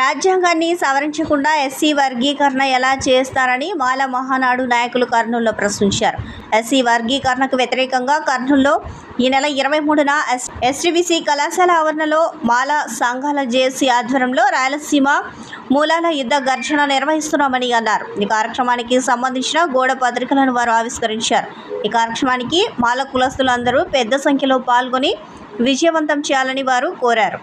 రాజ్యాంగాన్ని సవరించకుండా ఎస్సీ వర్గీకరణ ఎలా చేస్తారని మాల మహానాడు నాయకులు కర్నూలులో ప్రశ్నించారు. ఎస్సీ వర్గీకరణకు వ్యతిరేకంగా కర్నూలులో ఈ నెల ఇరవై మూడున ఎస్ ఎస్టీబీసీ కళాశాల ఆవరణలో మాల సంఘాల జేసీ ఆధ్వర్యంలో రాయలసీమ మూలాల యుద్ధ ఘర్షణ నిర్వహిస్తున్నామని అన్నారు. ఈ కార్యక్రమానికి సంబంధించిన గోడ పత్రికలను వారు ఆవిష్కరించారు. ఈ కార్యక్రమానికి మాల కులస్తులందరూ పెద్ద సంఖ్యలో పాల్గొని విజయవంతం చేయాలని వారు కోరారు.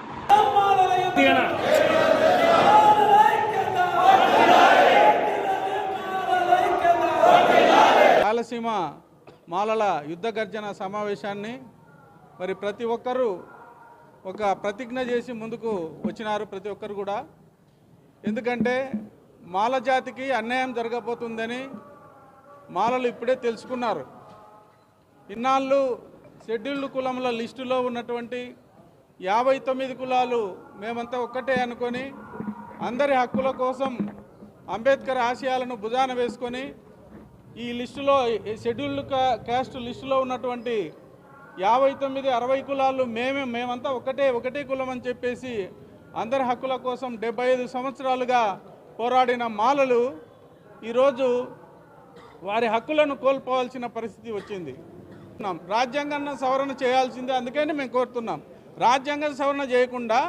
రాయలసీమ మాలల యుద్ధ గర్జన సమావేశాన్ని మరి ప్రతి ఒక్కరూ ఒక ప్రతిజ్ఞ చేసి ముందుకు వచ్చినారు ప్రతి ఒక్కరు కూడా. ఎందుకంటే మాల జాతికి అన్యాయం జరగబోతుందని మాలలు ఇప్పుడే తెలుసుకున్నారు. ఇన్నాళ్ళు షెడ్యూల్డ్ కులముల లిస్టులో ఉన్నటువంటి యాభై తొమ్మిది కులాలు మేమంతా ఒక్కటే అనుకొని అందరి హక్కుల కోసం అంబేద్కర్ ఆశయాలను భుజాన వేసుకొని ఈ లిస్టులో షెడ్యూల్డ్ క్యాస్ట్ లిస్టులో ఉన్నటువంటి యాభై తొమ్మిది అరవై కులాలు మేమే మేమంతా ఒకటే ఒకటే కులం అని చెప్పేసి అందరి హక్కుల కోసం డెబ్బై ఐదు సంవత్సరాలుగా పోరాడిన మాలలు ఈరోజు వారి హక్కులను కోల్పోవాల్సిన పరిస్థితి వచ్చింది. రాజ్యాంగాన్ని సవరణ చేయాల్సిందే అందుకని మేము కోరుతున్నాం. రాజ్యాంగ సవరణ చేయకుండా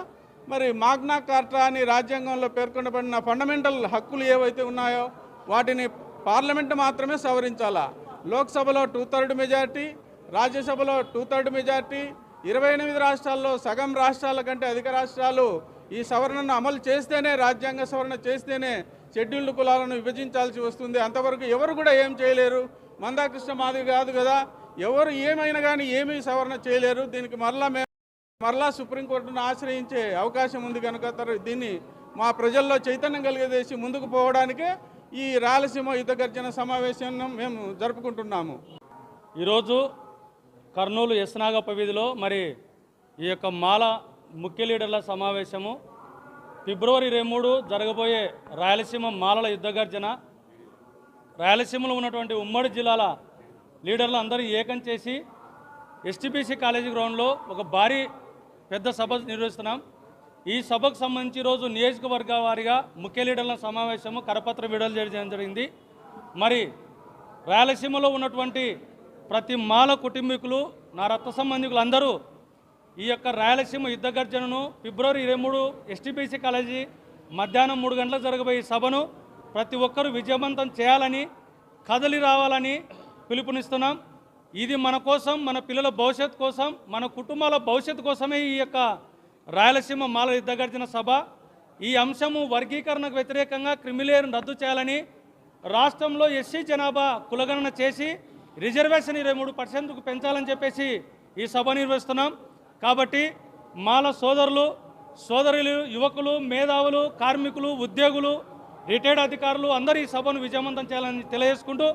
మరి మాగ్నా కార్టా అని రాజ్యాంగంలో పేర్కొనబడిన ఫండమెంటల్ హక్కులు ఏవైతే ఉన్నాయో వాటిని పార్లమెంట్ మాత్రమే సవరించాలా? లోక్సభలో టూ థర్డ్ మెజార్టీ రాజ్యసభలో టూ థర్డ్ మెజార్టీ ఇరవై ఎనిమిది రాష్ట్రాల్లో సగం రాష్ట్రాల కంటే అధిక రాష్ట్రాలు ఈ సవరణను అమలు చేస్తేనే రాజ్యాంగ సవరణ చేస్తేనే షెడ్యూల్డ్ కులాలను విభజించాల్సి వస్తుంది. అంతవరకు ఎవరు కూడా ఏం చేయలేరు. మందాకృష్ణ మాదిరి కాదు కదా. ఎవరు ఏమైనా కానీ ఏమీ సవరణ చేయలేరు. దీనికి మరలా మేము మరలా సుప్రీంకోర్టును ఆశ్రయించే అవకాశం ఉంది కనుక దీన్ని మా ప్రజల్లో చైతన్యం కలిగజేసి ముందుకు పోవడానికే ఈ రాయలసీమ యుద్ధ గర్జన సమావేశాన్ని మేము జరుపుకుంటున్నాము. ఈరోజు కర్నూలు యస్నాగప్ప వీధిలో మరి ఈ యొక్క మాల ముఖ్య లీడర్ల సమావేశము. ఫిబ్రవరి ఇరవై మూడు జరగబోయే రాయలసీమ మాలల యుద్ధ గర్జన. రాయలసీమలో ఉన్నటువంటి ఉమ్మడి జిల్లాల లీడర్లు అందరూ ఏకం చేసి ఎస్టీపీసీ కాలేజీ గ్రౌండ్లో ఒక భారీ పెద్ద సభ నిర్వహిస్తున్నాం. ఈ సభకు సంబంధించి రోజు నియోజకవర్గ వారిగా ముఖ్య లీడర్ల సమావేశము కరపత్ర విడుదల చేయడం జరిగింది. మరి రాయలసీమలో ఉన్నటువంటి ప్రతి మాల కుటుంబీకులు నా రక్త సంబంధికులు అందరూ ఈ యొక్క రాయలసీమ యుద్ధ గర్జనను ఫిబ్రవరి ఇరవై మూడు ఎస్టీపీసీ కాలేజీ మధ్యాహ్నం మూడు గంటలకు జరగబోయే సభను ప్రతి ఒక్కరూ విజయవంతం చేయాలని కదలి రావాలని పిలుపునిస్తున్నాం. ఇది మన కోసం మన పిల్లల భవిష్యత్తు కోసం మన కుటుంబాల భవిష్యత్తు కోసమే ఈ యొక్క రాయలసీమ మాల యుద్ధ సభ ఈ అంశము వర్గీకరణకు వ్యతిరేకంగా క్రిమిలేయర్ను రద్దు చేయాలని రాష్ట్రంలో ఎస్సీ జనాభా కులగణన చేసి రిజర్వేషన్ ఇరవై మూడు పర్సెంట్కు పెంచాలని చెప్పేసి ఈ సభ నిర్వహిస్తున్నాం. కాబట్టి మాల సోదరులు సోదరులు యువకులు మేధావులు కార్మికులు ఉద్యోగులు రిటైర్డ్ అధికారులు అందరూ ఈ సభను విజయవంతం చేయాలని తెలియజేసుకుంటూ